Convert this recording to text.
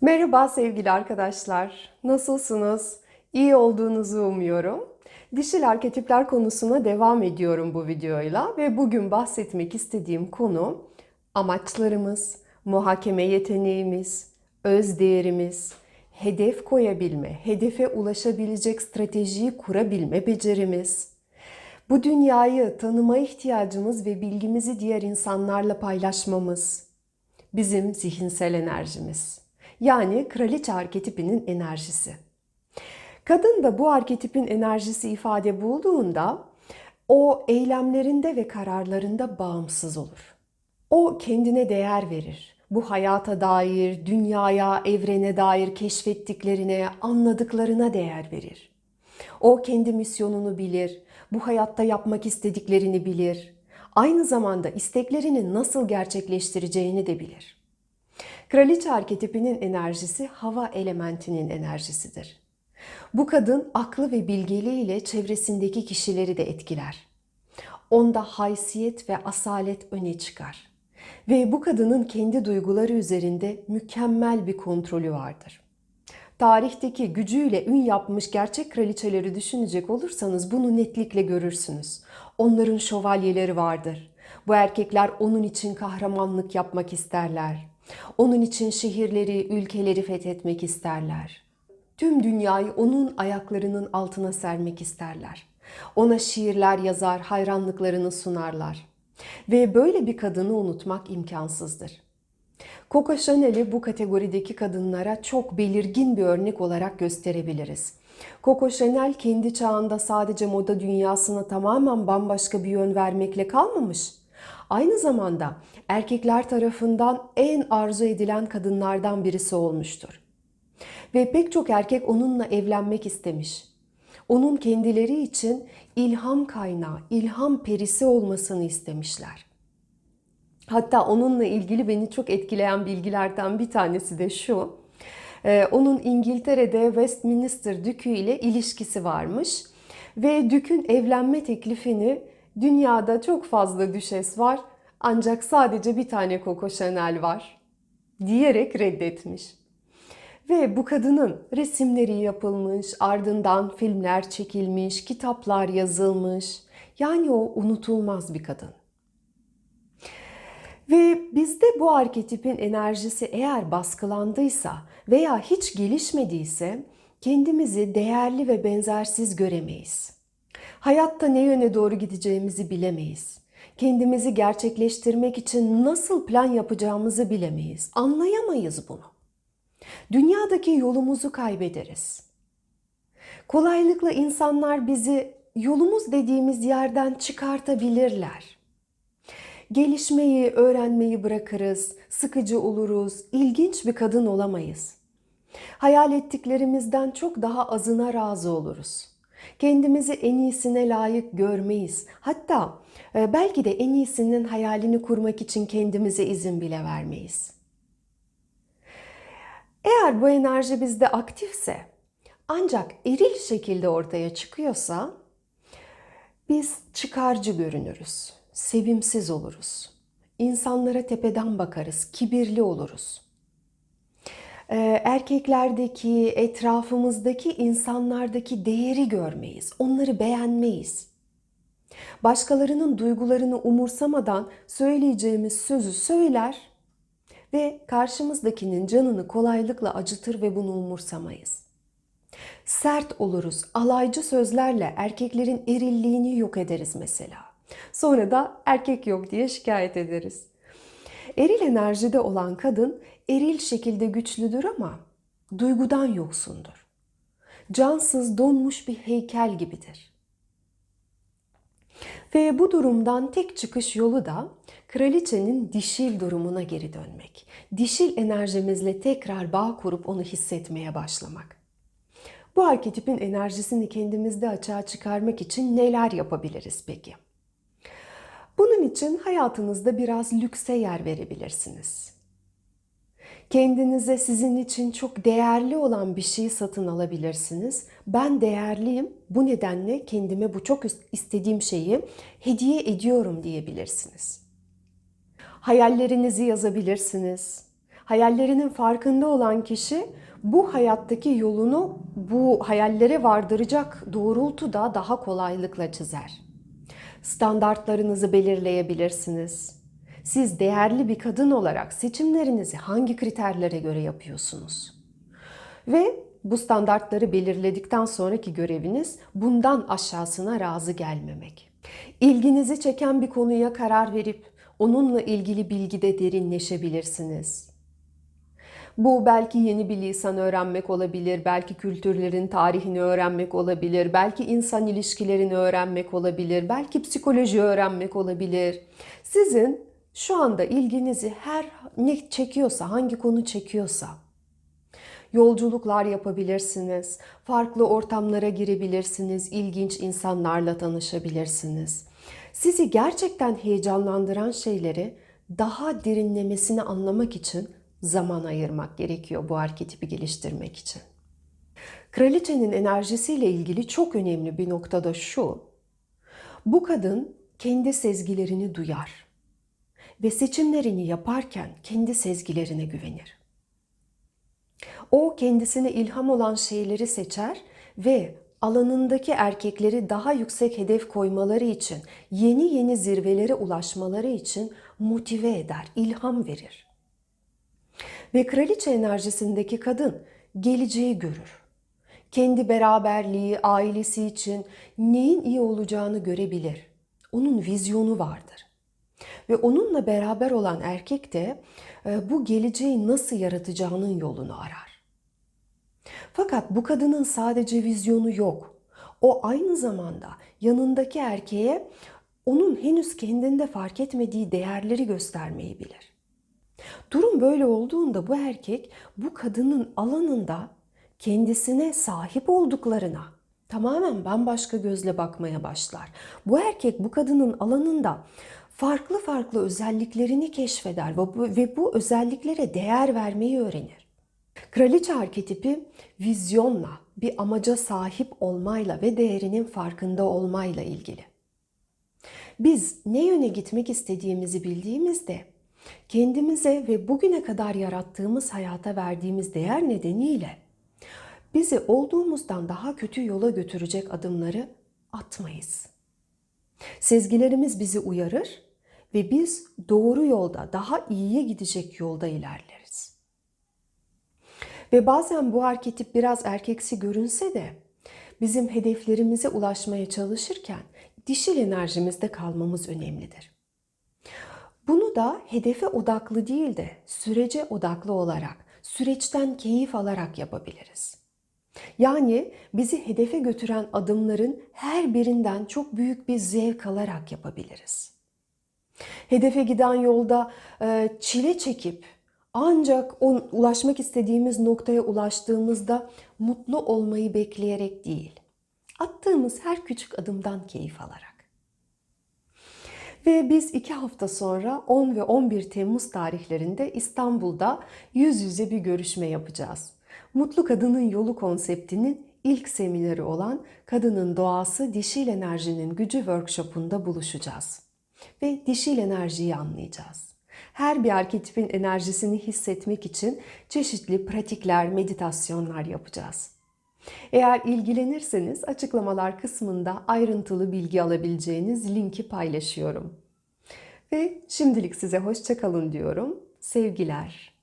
Merhaba sevgili arkadaşlar. Nasılsınız? İyi olduğunuzu umuyorum. Dişil arketipler konusuna devam ediyorum bu videoyla ve bugün bahsetmek istediğim konu amaçlarımız, muhakeme yeteneğimiz, öz değerimiz, hedef koyabilme, hedefe ulaşabilecek stratejiyi kurabilme becerimiz, bu dünyayı tanıma ihtiyacımız ve bilgimizi diğer insanlarla paylaşmamız, bizim zihinsel enerjimiz. Yani kraliçe arketipinin enerjisi. Kadın da bu arketipin enerjisi ifade bulduğunda o eylemlerinde ve kararlarında bağımsız olur. O kendine değer verir. Bu hayata dair, dünyaya, evrene dair keşfettiklerine, anladıklarına değer verir. O kendi misyonunu bilir, bu hayatta yapmak istediklerini bilir. Aynı zamanda isteklerini nasıl gerçekleştireceğini de bilir. Kraliçe arketipinin enerjisi hava elementinin enerjisidir. Bu kadın aklı ve bilgeliğiyle çevresindeki kişileri de etkiler. Onda haysiyet ve asalet öne çıkar. Ve bu kadının kendi duyguları üzerinde mükemmel bir kontrolü vardır. Tarihteki gücüyle ün yapmış gerçek kraliçeleri düşünecek olursanız bunu netlikle görürsünüz. Onların şövalyeleri vardır. Bu erkekler onun için kahramanlık yapmak isterler. Onun için şehirleri, ülkeleri fethetmek isterler. Tüm dünyayı onun ayaklarının altına sermek isterler. Ona şiirler yazar, hayranlıklarını sunarlar. Ve böyle bir kadını unutmak imkansızdır. Coco Chanel'i bu kategorideki kadınlara çok belirgin bir örnek olarak gösterebiliriz. Coco Chanel kendi çağında sadece moda dünyasına tamamen bambaşka bir yön vermekle kalmamış. Aynı zamanda erkekler tarafından en arzu edilen kadınlardan birisi olmuştur. Ve pek çok erkek onunla evlenmek istemiş. Onun kendileri için ilham kaynağı, ilham perisi olmasını istemişler. Hatta onunla ilgili beni çok etkileyen bilgilerden bir tanesi de şu. Ee, onun İngiltere'de Westminster Dükü ile ilişkisi varmış ve Dük'ün evlenme teklifini dünyada çok fazla düşes var ancak sadece bir tane Coco Chanel var diyerek reddetmiş. Ve bu kadının resimleri yapılmış, ardından filmler çekilmiş, kitaplar yazılmış. Yani o unutulmaz bir kadın. Ve bizde bu arketipin enerjisi eğer baskılandıysa veya hiç gelişmediyse kendimizi değerli ve benzersiz göremeyiz. Hayatta ne yöne doğru gideceğimizi bilemeyiz. Kendimizi gerçekleştirmek için nasıl plan yapacağımızı bilemeyiz. Anlayamayız bunu. Dünyadaki yolumuzu kaybederiz. Kolaylıkla insanlar bizi yolumuz dediğimiz yerden çıkartabilirler. Gelişmeyi, öğrenmeyi bırakırız, sıkıcı oluruz, ilginç bir kadın olamayız. Hayal ettiklerimizden çok daha azına razı oluruz. Kendimizi en iyisine layık görmeyiz. Hatta e, belki de en iyisinin hayalini kurmak için kendimize izin bile vermeyiz. Eğer bu enerji bizde aktifse ancak eril şekilde ortaya çıkıyorsa biz çıkarcı görünürüz, sevimsiz oluruz. İnsanlara tepeden bakarız, kibirli oluruz. Ee, erkeklerdeki, etrafımızdaki insanlardaki değeri görmeyiz, onları beğenmeyiz. Başkalarının duygularını umursamadan söyleyeceğimiz sözü söyler ve karşımızdakinin canını kolaylıkla acıtır ve bunu umursamayız. Sert oluruz, alaycı sözlerle erkeklerin erilliğini yok ederiz mesela. Sonra da erkek yok diye şikayet ederiz. Eril enerjide olan kadın eril şekilde güçlüdür ama duygudan yoksundur. Cansız donmuş bir heykel gibidir. Ve bu durumdan tek çıkış yolu da kraliçenin dişil durumuna geri dönmek. Dişil enerjimizle tekrar bağ kurup onu hissetmeye başlamak. Bu arketipin enerjisini kendimizde açığa çıkarmak için neler yapabiliriz peki? Bunun için hayatınızda biraz lükse yer verebilirsiniz. Kendinize sizin için çok değerli olan bir şeyi satın alabilirsiniz. Ben değerliyim. Bu nedenle kendime bu çok istediğim şeyi hediye ediyorum diyebilirsiniz. Hayallerinizi yazabilirsiniz. Hayallerinin farkında olan kişi bu hayattaki yolunu bu hayallere vardıracak doğrultuda daha kolaylıkla çizer. Standartlarınızı belirleyebilirsiniz. Siz değerli bir kadın olarak seçimlerinizi hangi kriterlere göre yapıyorsunuz? Ve bu standartları belirledikten sonraki göreviniz bundan aşağısına razı gelmemek. İlginizi çeken bir konuya karar verip onunla ilgili bilgide derinleşebilirsiniz. Bu belki yeni bir lisan öğrenmek olabilir, belki kültürlerin tarihini öğrenmek olabilir, belki insan ilişkilerini öğrenmek olabilir, belki psikoloji öğrenmek olabilir. Sizin şu anda ilginizi her ne çekiyorsa, hangi konu çekiyorsa yolculuklar yapabilirsiniz, farklı ortamlara girebilirsiniz, ilginç insanlarla tanışabilirsiniz. Sizi gerçekten heyecanlandıran şeyleri daha derinlemesine anlamak için zaman ayırmak gerekiyor bu arketipi geliştirmek için. Kraliçenin enerjisiyle ilgili çok önemli bir noktada şu. Bu kadın kendi sezgilerini duyar ve seçimlerini yaparken kendi sezgilerine güvenir. O kendisine ilham olan şeyleri seçer ve alanındaki erkekleri daha yüksek hedef koymaları için, yeni yeni zirvelere ulaşmaları için motive eder, ilham verir. Ve kraliçe enerjisindeki kadın geleceği görür. Kendi beraberliği, ailesi için neyin iyi olacağını görebilir. Onun vizyonu vardır. Ve onunla beraber olan erkek de e, bu geleceği nasıl yaratacağının yolunu arar. Fakat bu kadının sadece vizyonu yok. O aynı zamanda yanındaki erkeğe onun henüz kendinde fark etmediği değerleri göstermeyi bilir. Durum böyle olduğunda bu erkek bu kadının alanında kendisine sahip olduklarına tamamen bambaşka gözle bakmaya başlar. Bu erkek bu kadının alanında farklı farklı özelliklerini keşfeder ve bu, ve bu özelliklere değer vermeyi öğrenir. Kraliçe arketipi vizyonla, bir amaca sahip olmayla ve değerinin farkında olmayla ilgili. Biz ne yöne gitmek istediğimizi bildiğimizde kendimize ve bugüne kadar yarattığımız hayata verdiğimiz değer nedeniyle bizi olduğumuzdan daha kötü yola götürecek adımları atmayız. Sezgilerimiz bizi uyarır ve biz doğru yolda, daha iyiye gidecek yolda ilerleriz. Ve bazen bu arketip biraz erkeksi görünse de bizim hedeflerimize ulaşmaya çalışırken dişil enerjimizde kalmamız önemlidir. Bunu da hedefe odaklı değil de sürece odaklı olarak, süreçten keyif alarak yapabiliriz. Yani bizi hedefe götüren adımların her birinden çok büyük bir zevk alarak yapabiliriz. Hedefe giden yolda e, çile çekip ancak ulaşmak istediğimiz noktaya ulaştığımızda mutlu olmayı bekleyerek değil. Attığımız her küçük adımdan keyif alarak. Ve biz iki hafta sonra 10 ve 11 Temmuz tarihlerinde İstanbul'da yüz yüze bir görüşme yapacağız. Mutlu Kadının Yolu konseptinin ilk semineri olan Kadının Doğası Dişil Enerjinin Gücü workshop'unda buluşacağız. Ve dişil enerjiyi anlayacağız. Her bir arketipin enerjisini hissetmek için çeşitli pratikler, meditasyonlar yapacağız. Eğer ilgilenirseniz açıklamalar kısmında ayrıntılı bilgi alabileceğiniz linki paylaşıyorum. Ve şimdilik size hoşça kalın diyorum. Sevgiler.